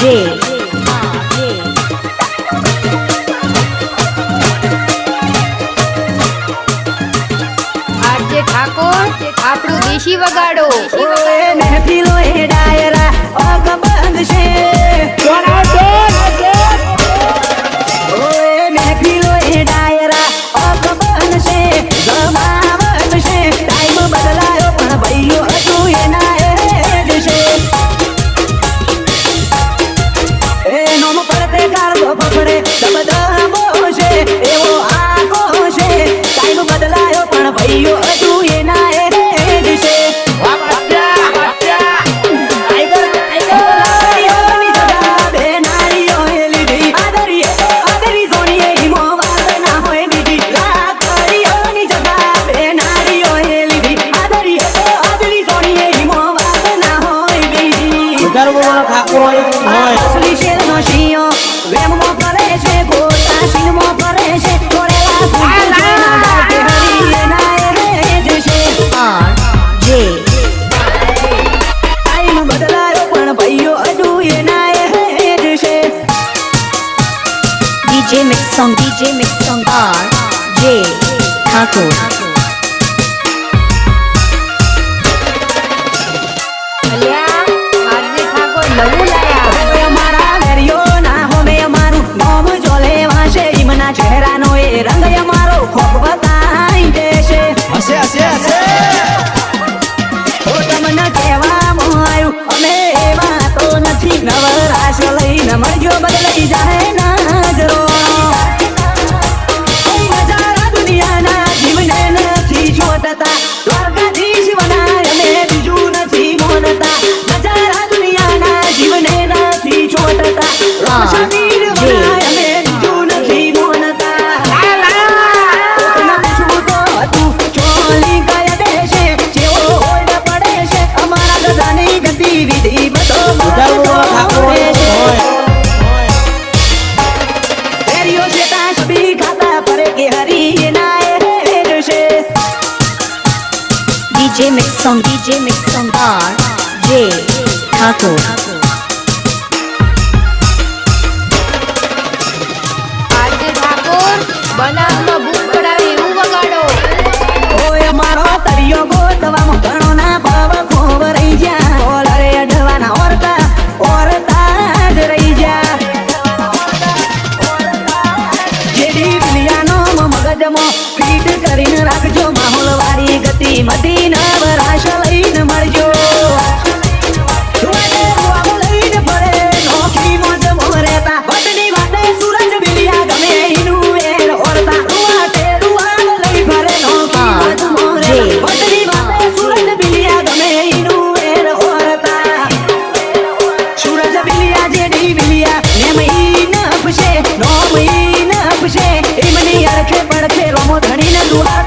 જે આરજે ઠાકોર આપણું દેશી વગાડો. મહેફિલો એ ડાયરા ઓગ બંધ છે Dar un loc acolo, noi. Asli și el noșii, DJ Mix Song DJ Mix Song R J Thakur ચહેરાનો એ રંગ da. DJ Mix Song DJ Mix Song R J Thakur આજે ઠાકોર મારો તરિયો ગોતવામાં ઘણો ભાવ ખોવ રહી જા ઓલરે ઓરતા ઓરતા રહી જા જેડી દુનિયાનો મગજમાં ધ્યાન રાખજો માહોલ વાળી ગતિ મતી ના વરાશ લઈને મળજો no